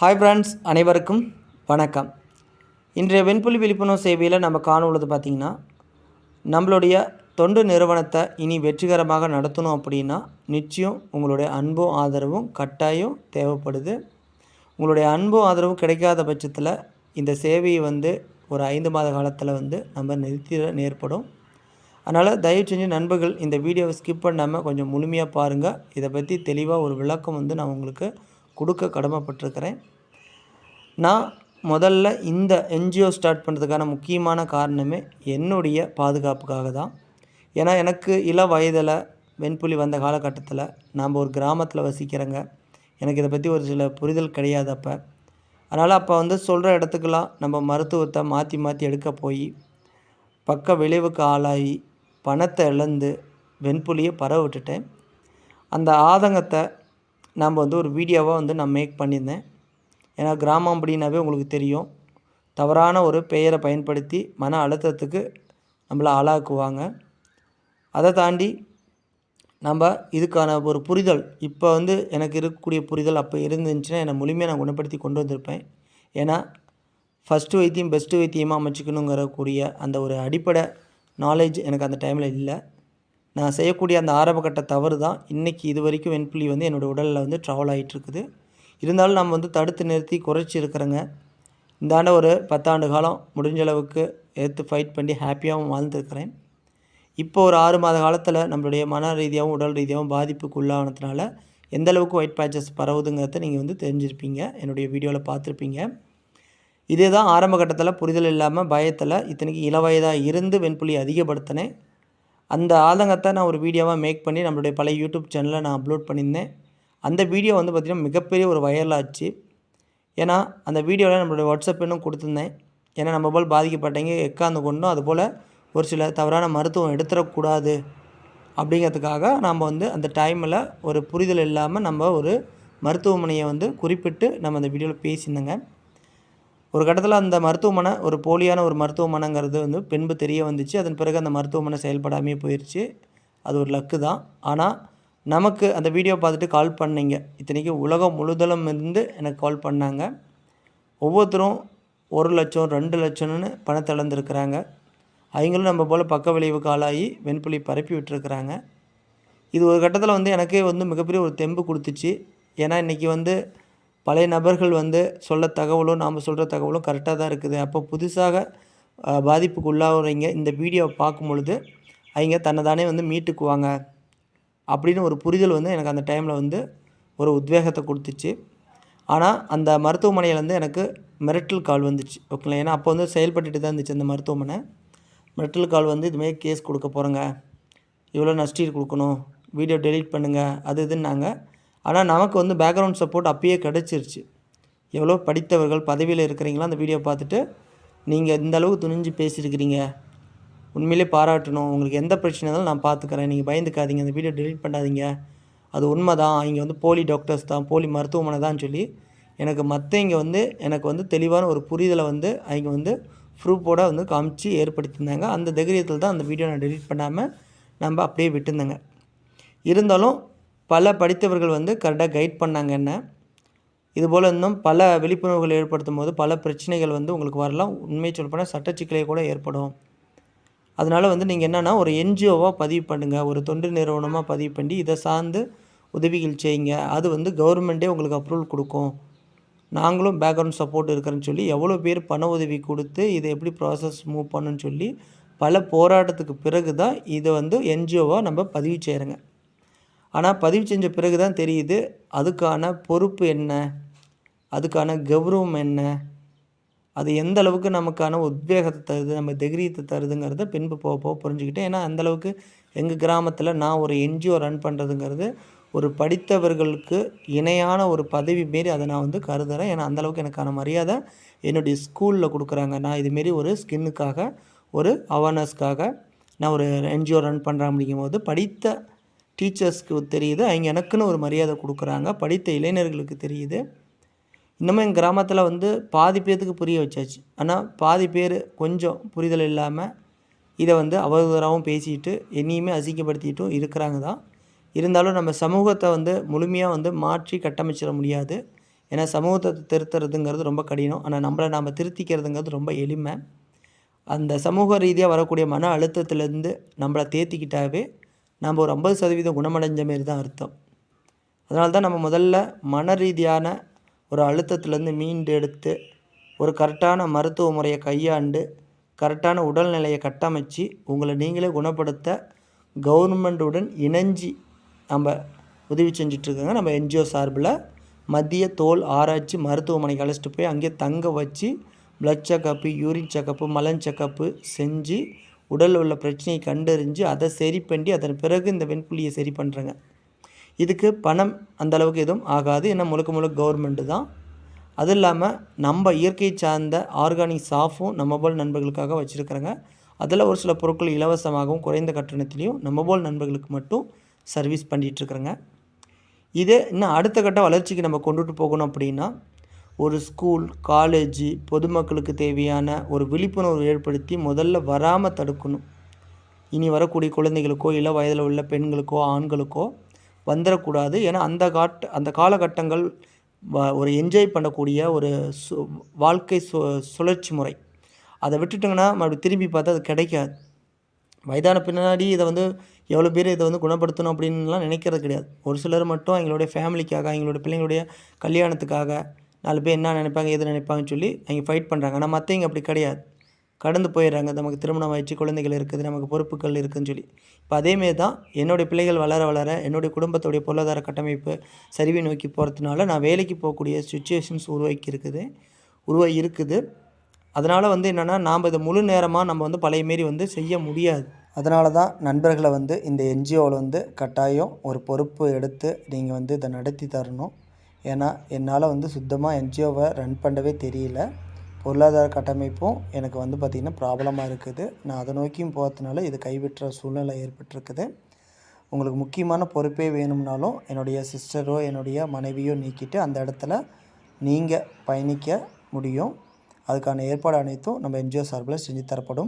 Hi friends அனைவருக்கும் வணக்கம். இன்றைய வெண்புலி விழிப்புணர்வு சேவையில் நம்ம காண உள்ளது பார்த்திங்கன்னா நம்மளுடைய தொண்டு நிறுவனத்தை இனி வெற்றிகரமாக நடத்தணும் அப்படின்னா நிச்சயம் உங்களுடைய அன்பும் ஆதரவும் கட்டாயம் தேவைப்படுது. உங்களுடைய அன்பும் ஆதரவும் கிடைக்காத பட்சத்தில் இந்த சேவையை வந்து ஒரு ஐந்து மாத காலத்தில் வந்து நம்ம நிறுத்திட நேர்படும். அதனால் தயவு செஞ்சு நண்பர்கள் இந்த வீடியோவை ஸ்கிப் பண்ணாமல் கொஞ்சம் முழுமையாக பாருங்கள் இதை பற்றி தெளிவாக ஒரு விளக்கம் வந்து நான் உங்களுக்கு கொடுக்க கடமைப்பட்டிருக்கிறேன். நான் முதல்ல இந்த என்ஜிஓ ஸ்டார்ட் பண்ணுறதுக்கான முக்கியமான காரணமே என்னுடைய பாதுகாப்புக்காக தான். ஏன்னா எனக்கு இள வயதில் வெண்புலி வந்த காலகட்டத்தில் நாம் ஒரு கிராமத்தில் வசிக்கிறேங்க. எனக்கு இதை பற்றி ஒரு சில புரிதல் கிடையாது அப்போ அதனால் அப்போ வந்து சொல்கிற இடத்துக்கெல்லாம் நம்ம மருத்துவத்தை மாற்றி மாற்றி எடுக்க போய் பக்க விளைவுக்கு ஆளாகி பணத்தை இழந்து வெண்புலியை பரவ விட்டுட்டேன் அந்த ஆதங்கத்தை நாம் வந்து ஒரு வீடியோவாக வந்து நான் மேக் பண்ணியிருந்தேன். ஏன்னா கிராமம் அப்படின்னாவே உங்களுக்கு தெரியும். தவறான ஒரு பெயரை பயன்படுத்தி மன அழுத்தத்துக்கு நம்மளை ஆளாக்குவாங்க. அதை தாண்டி நம்ம இதுக்கான ஒரு புரிதல் இப்போ வந்து எனக்கு இருக்கக்கூடிய புரிதல் அப்போ இருந்துச்சுன்னா என்னை முழுமையாக நான் குணப்படுத்தி கொண்டு வந்திருப்பேன். ஏன்னா ஃபஸ்ட்டு வைத்தியம் பெஸ்ட்டு வைத்தியமாக அமைச்சிக்கணுங்கிற கூடிய அந்த ஒரு அடிப்படை நாலேஜ் எனக்கு அந்த டைமில் இல்லை. நான் செய்யக்கூடிய அந்த ஆரம்பகட்ட தவறு தான். இன்றைக்கி இது வரைக்கும் வெண்புலி வந்து என்னோடய உடலில் வந்து ட்ராவல் ஆகிட்டுருக்குது இருந்தாலும் நம்ம வந்து தடுத்து நிறுத்தி குறைச்சி இருக்கிறேங்க. இந்த ஆண்டு ஒரு பத்தாண்டு காலம் முடிஞ்ச அளவுக்கு எடுத்து ஃபைட் பண்ணி ஹாப்பியாகவும் வாழ்ந்துருக்கிறேன். இப்போ ஒரு ஆறு மாத காலத்தில் நம்மளுடைய மன ரீதியாகவும் உடல் ரீதியாகவும் பாதிப்புக்கு உள்ளானதுனால எந்த அளவுக்கு ஒயிட் பேச்சஸ் பரவுதுங்கிறத நீங்கள் வந்து தெரிஞ்சிருப்பீங்க. என்னுடைய வீடியோவில் பார்த்துருப்பீங்க. இதே தான் ஆரம்ப கட்டத்தில் புரிதல் இல்லாமல் பயத்தில் இத்தனைக்கு இளவயதாக இருந்து வெண்புலி அதிகப்படுத்தினேன். அந்த ஆதங்கத்தை நான் ஒரு வீடியோவாக மேக் பண்ணி நம்மளுடைய பழைய யூடியூப் சேனலில் நான் அப்லோட் பண்ணியிருந்தேன். அந்த வீடியோ வந்து பார்த்திங்கன்னா மிகப்பெரிய ஒரு வைரலாச்சு ஏன்னா அந்த வீடியோவில் நம்மளுடைய வாட்ஸ்அப் இன்னும் கொடுத்துருந்தேன். ஏன்னா நம்ம போல் பாதிக்கப்பட்டவங்க எக்காந்து கொண்டும். அதுபோல் ஒரு சில தவறான மருத்துவம் எடுத்துடக்கூடாது அப்படிங்கிறதுக்காக நம்ம வந்து அந்த டைமில் ஒரு புரிதல் இல்லாமல் நம்ம ஒரு மருத்துவமனையை வந்து குறிப்பிட்டு நம்ம அந்த வீடியோவில் பேசியிருந்தேங்க. ஒரு கட்டத்தில் அந்த மருத்துவமனை ஒரு போலியான ஒரு மருத்துவமனைங்கிறது வந்து பின்பு தெரிய வந்துச்சு. அதன் பிறகு அந்த மருத்துவமனை செயல்படாமே போயிடுச்சு அது ஒரு லக்கு தான். ஆனால் நமக்கு அந்த வீடியோ பார்த்துட்டு கால் பண்ணிங்க. இத்தனைக்கு உலகம் முழுதலும் இருந்து எனக்கு கால் பண்ணாங்க. ஒவ்வொருத்தரும் ஒரு லட்சம் ரெண்டு லட்சம்னு பணத்தை இழந்திருக்கிறாங்க. அவங்களும் நம்ம போல் பக்க விளைவு காலாகி வெண்புலி பரப்பி விட்டுருக்குறாங்க. இது ஒரு கட்டத்தில் வந்து எனக்கே வந்து மிகப்பெரிய ஒரு தெம்பு கொடுத்துச்சு. ஏன்னா இன்றைக்கி வந்து பழைய நபர்கள் வந்து சொல்ல தகவலும் நாம் சொல்கிற தகவலும் கரெக்டாக தான் இருக்குது. அப்போ புதுசாக பாதிப்புக்கு உள்ளாகிறவங்க இந்த வீடியோவை பார்க்கும் பொழுது அவங்க தன்னை தானே வந்து மீட்டுக்குவாங்க. அப்படின்னு ஒரு புரிதல் வந்து எனக்கு அந்த டைமில் வந்து ஒரு உத்வேகத்தை கொடுத்துச்சு. ஆனால் அந்த மருத்துவமனையிலேருந்து எனக்கு மிரட்டல் கால் வந்துச்சு. ஓகேங்களா ஏன்னா அப்போ வந்து செயல்பட்டுட்டு தான் இருந்துச்சு அந்த மருத்துவமனை. மிரட்டல் கால் வந்து இதுமாரி கேஸ் கொடுக்க போகிறேங்க இவ்வளோ நஷ்டீர் கொடுக்கணும். வீடியோ டெலீட் பண்ணுங்கள் அது இதுன்னாங்க. ஆனால் நமக்கு வந்து பேக்ரவுண்ட் சப்போர்ட் அப்பயே கிடச்சிருச்சு. எவ்வளோ படித்தவர்கள் பதவியில் இருக்கிறீங்களோ அந்த வீடியோ பார்த்துட்டு நீங்கள் இந்த அளவுக்கு துணிஞ்சு பேசியிருக்கிறீங்க. உண்மையிலே பாராட்டணும். உங்களுக்கு எந்த பிரச்சனை இருந்தாலும் நான் பார்த்துக்கிறேன். நீங்கள் பயந்துக்காதீங்க. அந்த வீடியோ டெலிட் பண்ணாதீங்க. அது உண்மை தான் இங்கே வந்து போலி டாக்டர்ஸ் தான். போலி மருத்துவமனை தான் சொல்லி எனக்கு மற்றவங்க வந்து எனக்கு வந்து தெளிவான ஒரு புரிதலை வந்து அவங்க வந்து ப்ரூஃபோட வந்து காமிச்சு ஏற்படுத்தியிருந்தாங்க. அந்த தைரியத்தில் தான் அந்த வீடியோ நான் டெலிட் பண்ணாமல் நம்ம அப்படியே விட்டுருந்தேங்க. இருந்தாலும் பல படித்தவர்கள் வந்து கரெக்டாக கைட் பண்ணாங்க என்ன? இதுபோல் இன்னும் பல விழிப்புணர்வுகள் ஏற்படுத்தும் போது பல பிரச்சனைகள் வந்து உங்களுக்கு வரலாம். உண்மையை சொல்லப்போனால் சட்டச்சிக்கலை கூட ஏற்படும். அதனால் வந்து நீங்கள் என்னென்னா ஒரு என்ஜிஓவாக பதிவு பண்ணுங்கள் ஒரு தொண்டு நிறுவனமாக பதிவு பண்ணி இதை சார்ந்து உதவிகள் செய்யுங்க. அது வந்து கவர்மெண்ட்டே உங்களுக்கு அப்ரூவல் கொடுக்கும். நாங்களும் பேக்ரவுண்ட் சப்போர்ட் இருக்கிறேன்னு சொல்லி எவ்வளோ பேர் பண உதவி கொடுத்து இதை எப்படி ப்ராசஸ் மூவ் பண்ணுன்னு சொல்லி பல போராட்டத்துக்கு பிறகு தான் இதை வந்து என்ஜிஓவாக நம்ம பதிவு செய்கிறேங்க ஆனால் பதிவு செஞ்ச பிறகு தான் தெரியுது அதுக்கான பொறுப்பு என்ன? அதுக்கான கௌரவம் என்ன? அது எந்த அளவுக்கு நமக்கான உத்வேகத்தை தருது நம்ம தைரியத்தை தருதுங்கிறத பின்பு போக போக புரிஞ்சுக்கிட்டேன். ஏன்னா அந்தளவுக்கு எங்கள் கிராமத்தில் நான் ஒரு என்ஜிஓ ரன் பண்ணுறதுங்கிறது ஒரு படித்தவர்களுக்கு இணையான ஒரு பதவி மாரி அதை நான் வந்து கருதுகிறேன் ஏன்னா அந்தளவுக்கு எனக்கான மரியாதை என்னுடைய ஸ்கூலில் கொடுக்குறாங்க. நான் இதுமாரி ஒரு ஸ்கின்னுக்காக ஒரு அவேர்னஸ்க்காக நான் ஒரு என்ஜிஓ ரன் பண்ணுறேன் அப்படிங்கும்போது படித்த டீச்சர்ஸ்க்கு தெரியுது. அவங்க எனக்குன்னு ஒரு மரியாதை கொடுக்குறாங்க. படித்த இளைஞர்களுக்கு தெரியுது. இன்னமும் எங்கள் கிராமத்தில் வந்து பாதி பேர்த்துக்கு புரிய வச்சாச்சு. ஆனால் பாதி பேர் கொஞ்சம் புரிதல் இல்லாமல் இதை வந்து அவதூறாகவும் பேசிட்டு என்னையுமே அசிங்கப்படுத்திட்டும் இருக்கிறாங்க தான். இருந்தாலும் நம்ம சமூகத்தை வந்து முழுமையாக வந்து மாற்றி கட்டமைச்சிட முடியாது. ஏன்னா சமூகத்தை திருத்துறதுங்கிறது ரொம்ப கடினம். ஆனால் நம்மளை நாம் திருத்திக்கிறதுங்கிறது ரொம்ப எளிமை. அந்த சமூக ரீதியாக வரக்கூடிய மன அழுத்தத்துலேருந்து நம்மளை தேற்றிக்கிட்டாவே நம்ம ஒரு ஐம்பது சதவீதம் குணமடைஞ்ச மாரி தான் அர்த்தம். அதனால தான் நம்ம முதல்ல மன ரீதியான ஒரு அழுத்தத்துலேருந்து மீண்டு எடுத்து ஒரு கரெக்டான மருத்துவ முறையை கையாண்டு கரெக்டான உடல்நிலையை கட்டமைச்சு உங்களை நீங்களே குணப்படுத்த கவர்மெண்ட்டுடன் இணைஞ்சி நம்ம உதவி செஞ்சிட்ருக்காங்க. நம்ம என்ஜிஓ சார்பில் மத்திய தோல் ஆராய்ச்சி மருத்துவமனைக்கு அழைச்சிட்டு போய் அங்கேயே தங்க வச்சு ப்ளட் செக்கப்பு யூரின் செக்கப்பு மலன் செக்கப்பு செஞ்சு உடலில் உள்ள பிரச்சனையை கண்டறிஞ்சு அதை சரி பண்ணி அதன் பிறகு இந்த வெண்புள்ளியை சரி பண்ணுறங்க இதுக்கு பணம் அந்த அளவுக்கு எதுவும் ஆகாது. ஏன்னா முழுக்க முழுக்க கவர்மெண்ட்டு தான். அது இல்லாமல் நம்ம இயற்கை சார்ந்த ஆர்கானிக் சாஃபும் நம்ம போல் நண்பர்களுக்காக வச்சுருக்குறேங்க. அதில் ஒரு சில பொருட்கள் இலவசமாகவும் குறைந்த கட்டணத்திலையும் நம்ம போல் நண்பர்களுக்கு மட்டும் சர்வீஸ் பண்ணிகிட்ருக்குறேங்க இதே இன்னும் அடுத்த கட்ட வளர்ச்சிக்கு நம்ம கொண்டுட்டு போகணும் அப்படின்னா ஒரு ஸ்கூல் காலேஜு பொதுமக்களுக்கு தேவையான ஒரு விழிப்புணர்வு ஏற்படுத்தி முதல்ல வராமல் தடுக்கணும். இனி வரக்கூடிய குழந்தைகளுக்கோ இல்லை வயதில் உள்ள பெண்களுக்கோ ஆண்களுக்கோ வந்துடக்கூடாது ஏன்னா அந்த காட் அந்த காலகட்டங்கள் ஒரு என்ஜாய் பண்ணக்கூடிய ஒரு சு வாழ்க்கை சு சுழற்சி முறை. அதை விட்டுட்டிங்கன்னா மறுபடியும் திரும்பி பார்த்தா அது கிடைக்காது. வயதான பின்னாடி இதை வந்து எவ்வளோ பேர் இதை வந்து குணப்படுத்தணும் அப்படின்லாம் நினைக்கிறது கிடையாது. ஒரு சிலர் மட்டும் எங்களுடைய ஃபேமிலிக்காக எங்களுடைய பிள்ளைங்களுடைய கல்யாணத்துக்காக நாலு பேர் என்ன நினைப்பாங்க எது நினைப்பாங்கன்னு சொல்லி அவங்க ஃபைட் பண்ணுறாங்க ஆனால் மற்றவங்க அப்படி கிடையாது. கடந்து போயிடுறாங்க. நமக்கு திருமணம் ஆயிடுச்சு குழந்தைகள் இருக்குது நமக்கு பொறுப்புகள் இருக்குதுன்னு சொல்லி. இப்போ அதேமாரி தான் என்னுடைய பிள்ளைகள் வளர வளர என்னுடைய குடும்பத்துடைய பொருளாதார கட்டமைப்பு சரிவை நோக்கி போகிறதுனால நான் வேலைக்கு போகக்கூடிய சுச்சுவேஷன்ஸ் உருவாக்கி இருக்குது உருவாகி இருக்குது அதனால் வந்து என்னென்னா நாம் இதை முழு நேரமாக நம்ம வந்து பழைய மாரி வந்து செய்ய முடியாது. அதனால தான் நண்பர்களை வந்து இந்த என்ஜிஓவில் வந்து கட்டாயம் ஒரு பொறுப்பு எடுத்து நீங்கள் வந்து இதை நடத்தி தரணும். ஏன்னா என்னால் வந்து சுத்தமாக என்ஜிஓவை ரன் பண்ணவே தெரியல. பொருளாதார கட்டமைப்பும் எனக்கு வந்து பார்த்திங்கன்னா ப்ராப்ளமாக இருக்குது. நான் அதை நோக்கியும் போகிறதுனால இது கைவிட்டுற சூழ்நிலை ஏற்பட்டிருக்குது. உங்களுக்கு முக்கியமான பொறுப்பே வேணும்னாலும் என்னுடைய சிஸ்டரோ என்னுடைய மனைவியோ நீக்கிட்டு அந்த இடத்துல நீங்கள் பயணிக்க முடியும். அதுக்கான ஏற்பாடு அனைத்தும் நம்ம என்ஜிஓ சார்பில் செஞ்சு தரப்படும்.